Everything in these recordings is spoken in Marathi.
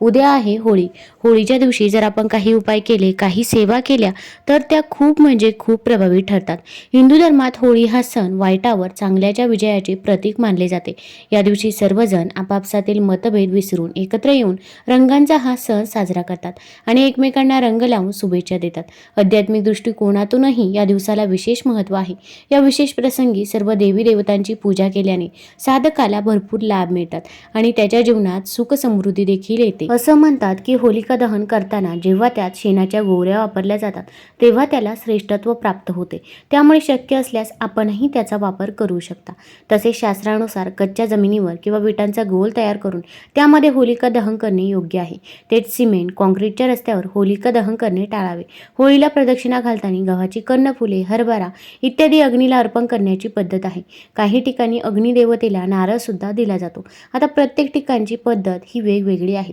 उद्या आहे होळी. होळीच्या दिवशी जर आपण काही उपाय केले काही सेवा केल्या तर त्या खूप म्हणजे खूप प्रभावी ठरतात. हिंदू धर्मात होळी हा सण वाईटावर चांगल्याच्या विजयाचे प्रतीक मानले जाते. या दिवशी सर्वजण आपापसातील मतभेद विसरून एकत्र येऊन रंगांचा हा सण साजरा करतात आणि एकमेकांना रंग लावून शुभेच्छा देतात. आध्यात्मिक दृष्टिकोनातूनही या दिवसाला विशेष महत्त्व आहे. या विशेष प्रसंगी सर्व देवी देवतांची पूजा केल्याने साधकाला भरपूर लाभ मिळतात आणि त्याच्या जीवनात सुख समृद्धी देखील येते. असं म्हणतात की होलिका दहन करताना जेव्हा त्यात शेणाच्या गोवऱ्या वापरल्या जातात तेव्हा त्याला श्रेष्ठत्व प्राप्त होते. त्यामुळे शक्य असल्यास आपणही त्याचा वापर करू शकता. तसेच शास्त्रानुसार कच्च्या जमिनीवर किंवा विटांचा गोल तयार करून त्यामध्ये होलिका दहन करणे योग्य आहे. तेच सिमेंट कॉन्क्रीटच्या रस्त्यावर होलिका दहन करणे टाळावे. होळीला प्रदक्षिणा घालताना गव्हाची कर्णफुले हरभरा इत्यादी अग्नीला अर्पण करण्याची पद्धत आहे. काही ठिकाणी अग्निदेवतेला नारळ सुद्धा दिला जातो. आता प्रत्येक ठिकाणची पद्धत ही वेगवेगळी आहे.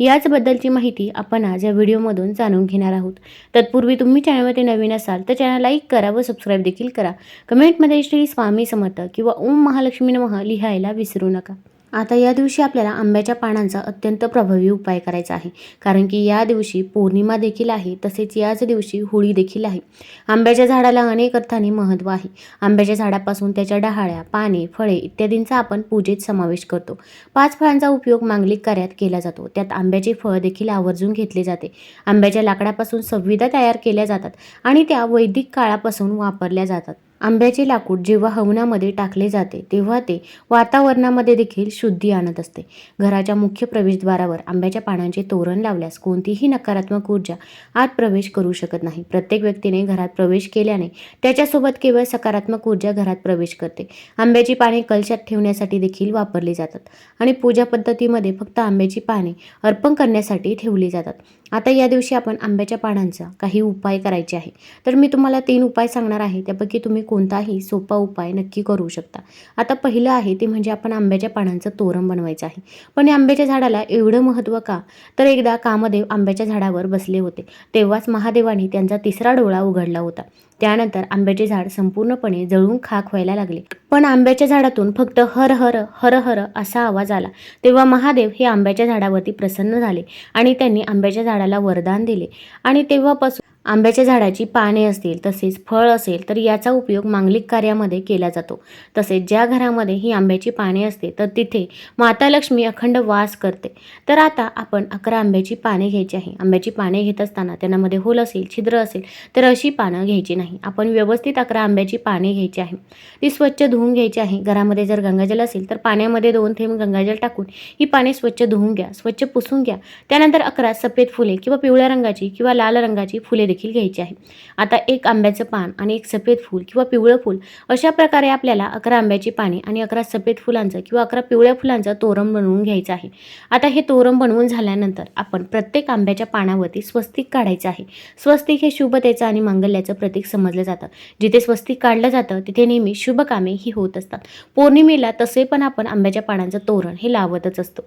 याचबद्दलची माहिती आपण आज या व्हिडिओमधून जाणून घेणार आहोत. तत्पूर्वी तुम्ही चॅनलमध्ये नवीन असाल तर चॅनल लाईक करा व सबस्क्राईब देखील करा. कमेंटमध्ये श्री स्वामी समर्थ किंवा ओम महालक्ष्मी नमः लिहायला विसरू नका. आता या दिवशी आपल्याला आंब्याच्या पानांचा अत्यंत प्रभावी उपाय करायचा आहे. कारण की या दिवशी पौर्णिमा देखील आहे तसेच याच दिवशी होळी देखील आहे. आंब्याच्या झाडाला अनेक अर्थाने महत्त्व आहे. आंब्याच्या झाडापासून त्याच्या डहाळ्या पाने फळे इत्यादींचा आपण पूजेत समावेश करतो. पाच फळांचा उपयोग मांगलिक कार्यात केला जातो. त्यात आंब्याचे फळ देखील आवर्जून घेतले जाते. आंब्याच्या लाकडापासून संविधा तयार केल्या जातात आणि त्या वैदिक काळापासून वापरल्या जातात. आंब्याचे लाकूड जेव्हा हवनामध्ये टाकले जाते तेव्हा ते वातावरणामध्ये देखील शुद्धी आणत असते. घराच्या मुख्य प्रवेशद्वारावर आंब्याच्या पानांचे तोरण लावल्यास कोणतीही नकारात्मक ऊर्जा आत प्रवेश करू शकत नाही. प्रत्येक व्यक्तीने घरात प्रवेश केल्याने त्याच्यासोबत केवळ सकारात्मक ऊर्जा घरात प्रवेश करते. आंब्याची पाने कलशात ठेवण्यासाठी देखील वापरली जातात आणि पूजा पद्धतीमध्ये फक्त आंब्याची पाने अर्पण करण्यासाठी ठेवली जातात. आता या दिवशी आपण आंब्याच्या पानांचा काही उपाय करायचे आहे. तर मी तुम्हाला तीन उपाय सांगणार आहे. त्यापैकी तुम्ही कोणताही सोपा उपाय नक्की करू शकता. आता पहिलं आहे ते म्हणजे आपण आंब्याच्या पानांचं तोरण बनवायचं आहे. पण या आंब्याच्या झाडाला एवढं महत्त्व का? तर एकदा कामदेव आंब्याच्या झाडावर बसले होते. तेव्हाच महादेवाने त्यांचा तिसरा डोळा उघडला होता. त्यानंतर आंब्याचे झाड संपूर्णपणे जळून खाक व्हायला लागले. पण आंब्याच्या झाडातून फक्त हर हर हर हर असा आवाज आला. तेव्हा महादेव हे आंब्याच्या झाडावरती प्रसन्न झाले आणि त्यांनी आंब्याच्या झाडाला वरदान दिले. आणि तेव्हापासून आंब्याच्या झाडाची पाने असतील तसेच फळ असेल तर याचा उपयोग मांगलिक कार्यामध्ये केला जातो. तसेच ज्या घरामध्ये ही आंब्याची पाने असते तर तिथे माता लक्ष्मी अखंड वास करते. तर आता आपण अकरा आंब्याची पाने घ्यायची आहे. आंब्याची पाने घेत असताना त्यांनामध्ये होल असेल छिद्र असेल तर अशी पानं घ्यायची नाही. आपण व्यवस्थित अकरा आंब्याची पाने घ्यायची आहे. ती स्वच्छ धुवून घ्यायची आहे. घरामध्ये जर गंगाजल असेल तर पाण्यामध्ये दोन थेंब गंगाजल टाकून ही पाने स्वच्छ धुवून घ्या स्वच्छ पुसून घ्या. त्यानंतर अकरा सफेद फुले किंवा पिवळ्या रंगाची किंवा लाल रंगाची फुले देखील घ्यायची आहे. आता एक आंब्याचं पान आणि एक सफेद फूल किंवा पिवळं फूल अशा प्रकारे आपल्याला अकरा आंब्याची पाने आणि अकरा सफेद फुलांचं किंवा अकरा पिवळ्या फुलांचं तोरण बनवून घ्यायचं आहे. आता हे तोरण बनवून झाल्यानंतर आपण प्रत्येक आंब्याच्या पानावरती स्वस्तिक काढायचं आहे. स्वस्तिक हे शुभतेचं आणि मांगल्याचं प्रतीक समजलं जातं. जिथे स्वस्तिक काढलं जातं तिथे नेहमी शुभ कामे ही होत असतात. पौर्णिमेला तसे पण आपण आंब्याच्या पानांचं तोरण हे लावतच असतो.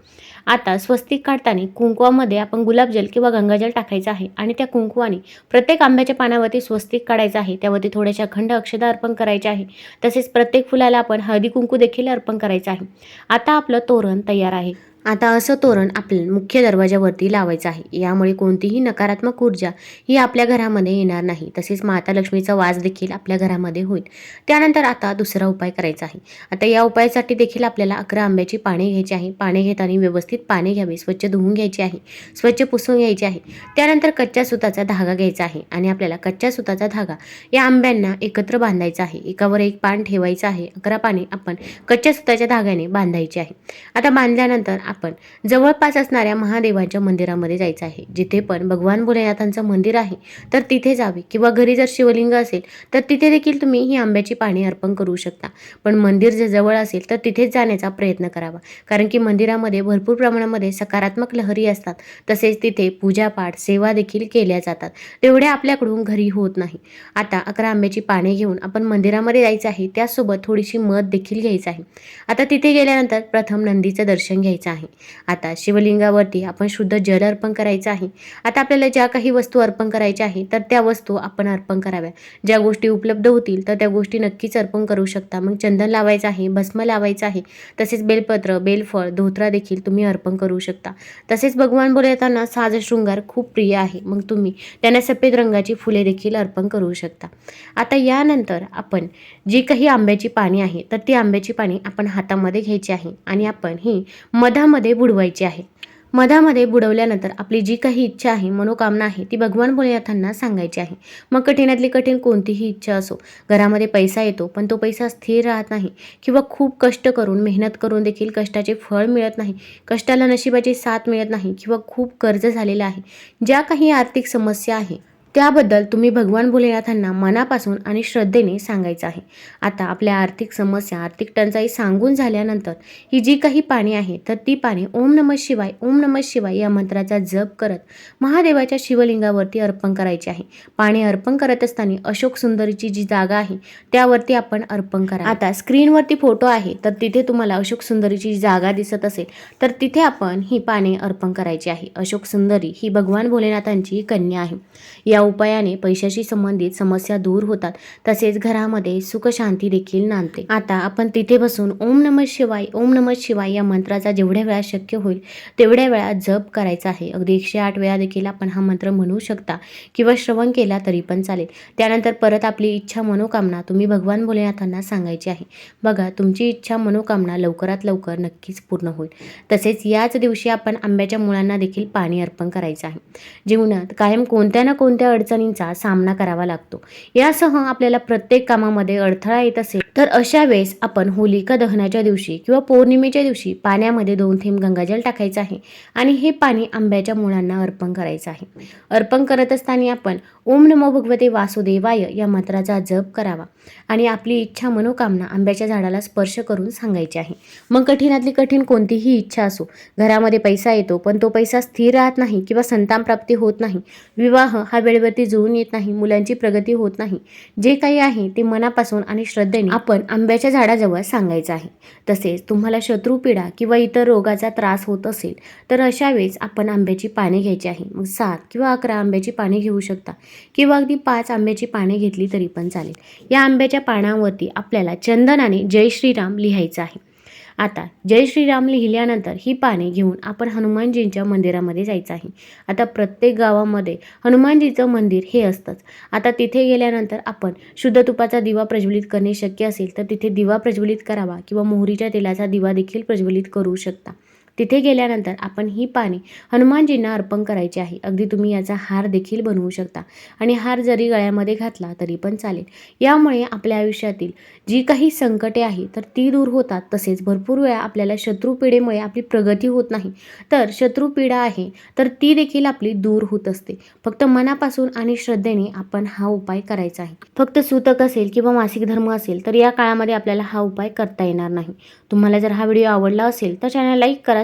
आता स्वस्तिक काढताना कुंकवामध्ये आपण गुलाबजल किंवा गंगाजल टाकायचं आहे आणि त्या कुंकवाने प्रत्येक आंब्याच्या पानावरती स्वस्तिक काढायचं आहे. त्यावरती थोड्याशा खंड अक्षदा अर्पण करायचे आहे. तसेच प्रत्येक फुलाला आपण हळदी कुंकू देखील अर्पण करायचं आहे. आता आपलं तोरण तयार आहे. आता असं तोरण आपल्या मुख्य दरवाजावरती लावायचं आहे. यामुळे कोणतीही नकारात्मक ऊर्जा ही आपल्या घरामध्ये येणार नाही. तसेच माता लक्ष्मीचा वास देखील आपल्या घरामध्ये होईल. त्यानंतर आता दुसरा उपाय करायचा आहे. आता या उपायासाठी देखील आपल्याला अकरा आंब्याची पाने घ्यायची आहे. पाने घेताना व्यवस्थित पाने घ्यावे स्वच्छ धुवून घ्यायची आहे स्वच्छ पुसून घ्यायची आहे. त्यानंतर कच्च्या सुताचा धागा घ्यायचा आहे आणि आपल्याला कच्च्या सुताचा धागा या आंब्यांना एकत्र बांधायचा आहे. एकावर एक पान ठेवायचं आहे. अकरा पाने आपण कच्च्या सुताच्या धाग्याने बांधायची आहे. आता बांधल्यानंतर आपण जवळपास असणाऱ्या महादेवांच्या मंदिरामध्ये जायचं आहे. जिथे पण भगवान भोलेनाथांचं मंदिर आहे तर तिथे जावे. किंवा घरी जर शिवलिंग असेल तर तिथे देखील तुम्ही ही आंब्याची पाणी अर्पण करू शकता. पण मंदिर जर जवळ असेल तर तिथेच जाण्याचा प्रयत्न करावा. कारण की मंदिरामध्ये भरपूर प्रमाणामध्ये सकारात्मक लहरी असतात. तसेच तिथे पूजापाठ सेवा देखील केल्या जातात. तेवढ्या आपल्याकडून घरी होत नाही. आता अकरा आंब्याची पाने घेऊन आपण मंदिरामध्ये जायचं आहे त्यासोबत थोडीशी मध देखील घ्यायचं आहे. आता तिथे गेल्यानंतर प्रथम नंदीचं दर्शन घ्यायचं आहे. आता शिवलिंगावरती आपण शुद्ध जल अर्पण करायचं आहे. आता आपल्याला ज्या काही वस्तू अर्पण करायच्या आहे तर त्या वस्तू आपण अर्पण कराव्या. ज्या गोष्टी उपलब्ध होतील तर त्या गोष्टी नक्कीच अर्पण करू शकता. मग चंदन लावायचं आहे भस्म लावायचं आहे. तसेच बेलपत्र बेलफळ धोत्रा देखील तुम्ही अर्पण करू शकता. तसेच भगवान बोलताना साज शृंगार खूप प्रिय आहे. मग तुम्ही त्यांना सफेद रंगाची फुले देखील अर्पण करू शकता. आता यानंतर आपण जी काही आंब्याची पाणी आहे तर ती आंब्याची पाणी आपण हातामध्ये घ्यायची आहे. आणि आपण ही मधा मधामध्ये बुडवायची आहे. मधामध्ये बुडवल्यानंतर आपली जी काही इच्छा आहे मनोकामना आहे ती भगवान भोलेनाथांना सांगायची आहे. मग कठीणातली कठीण कोणतीही इच्छा असो घरामध्ये पैसा येतो पण तो पैसा स्थिर राहत नाही किंवा खूप कष्ट करून मेहनत करून देखील कष्टाचे फळ मिळत नाही कष्टाला नशिबाची साथ मिळत नाही किंवा खूप कर्ज झालेलं आहे. ज्या काही आर्थिक समस्या आहे त्याबद्दल तुम्ही भगवान भोलेनाथांना मनापासून आणि श्रद्धेने सांगायचं आहे. आता आपल्या आर्थिक समस्या आर्थिक टंचाई सांगून झाल्यानंतर ही जी काही पाणी आहे तर ती पाणी ओम नमः शिवाय ओम नमः शिवाय या मंत्राचा जप करत महादेवाच्या शिवलिंगावरती अर्पण करायचे आहे. पाणी अर्पण करत असताना अशोक सुंदरीची जी जागा आहे त्यावरती आपण अर्पण करा. आता स्क्रीनवरती फोटो आहे तर तिथे तुम्हाला अशोक सुंदरीची जागा दिसत असेल तर तिथे आपण ही पाने अर्पण करायची आहे. अशोक सुंदरी ही भगवान भोलेनाथांची कन्या आहे. या उपायाने पैशाशी संबंधित समस्या दूर होतात. तसेच घरामध्ये सुखशांती देखील नांदते. आता आपण तिथे बसून ओम नमः शिवाय ओम नमः शिवाय या मंत्राचा जेवढ्या वेळा शक्य होईल तेवढ्या वेळा जप करायचा आहे. अगदी एकशे आठ वेळा देखील आपण हा मंत्र म्हणू शकता किंवा श्रवण केला तरी पण चालेल. त्यानंतर परत आपली इच्छा मनोकामना तुम्ही भगवान भोलेनाथांना सांगायची आहे. बघा तुमची इच्छा मनोकामना लवकरात लवकर नक्कीच पूर्ण होईल. तसेच याच दिवशी आपण आंब्याच्या मुळांना देखील पाणी अर्पण करायचं आहे. जीवनात कायम कोणत्या ना कोणत्या अडचणींचा सामना करावा लागतो. यासह आपल्याला प्रत्येक कामामध्ये अडथळा येत असेल तर अशा वेळेस आपण होलिका दहनाच्या दिवशी किंवा पौर्णिमेच्या दिवशी पाण्यामध्ये दोन थेंब गंगाजल टाकायचं आहे आणि हे पाणी आंब्याच्या मुळांना अर्पण करायचं आहे. अर्पण करत असताना आपण ओम नमो भगवते वासुदेवाय या मंत्राचा जप करावा आणि आपली इच्छा मनोकामना आंब्याच्या झाडाला स्पर्श करून सांगायची आहे. मग कठीणातली कठीण कोणतीही इच्छा असो घरामध्ये पैसा येतो पण तो पैसा स्थिर राहत नाही किंवा संतान प्राप्ती होत नाही विवाह हा वेळेवरती जुळून येत नाही मुलांची प्रगती होत नाही. जे काही आहे ते मनापासून आणि श्रद्धेने आपण आंब्याच्या झाडाजवळ सांगायचं आहे. तसेच तुम्हाला शत्रुपीडा किंवा इतर रोगाचा त्रास होत असेल तर अशा वेळेस आपण आंब्याची पाने घ्यायची आहे. मग सात किंवा अकरा आंब्याची पाने घेऊ शकता किंवा अगदी पाच आंब्याची पाने घेतली तरी पण चालेल. या आंब्याच्या पानावरती आपल्याला चंदनाने जय श्रीराम लिहायचं आहे. आता जय श्रीराम लिहिल्यानंतर ही पाने घेऊन आपण हनुमानजींच्या मंदिरामध्ये जायचं आहे. आता प्रत्येक गावामध्ये हनुमानजीचं मंदिर हे असतंच. आता तिथे गेल्यानंतर आपण शुद्ध तुपाचा दिवा प्रज्वलित करणे शक्य असेल तर तिथे दिवा प्रज्वलित करावा किंवा मोहरीच्या तेलाचा दिवा देखील प्रज्वलित करू शकता. तिथे गेल्यानंतर आपण ही पाने हनुमानजींना अर्पण करायची आहे. अगदी तुम्ही याचा हार देखील बनवू शकता. आणि हार जरी गळ्यामध्ये घातला तरी पण चालेल. यामुळे आपल्या आयुष्यातील जी काही संकटे आहे तर ती दूर होतात. तसेच भरपूर वेळा आपल्याला शत्रुपीडेमुळे आपली प्रगती होत नाही. तर शत्रुपीडा आहे तर ती देखील आपली दूर होत असते. फक्त मनापासून आणि श्रद्धेने आपण हा उपाय करायचा आहे. फक्त सूतक असेल किंवा मासिक धर्म असेल तर या काळामध्ये आपल्याला हा उपाय करता येणार नाही. तुम्हाला जर हा व्हिडिओ आवडला असेल तर चॅनल लाईक करा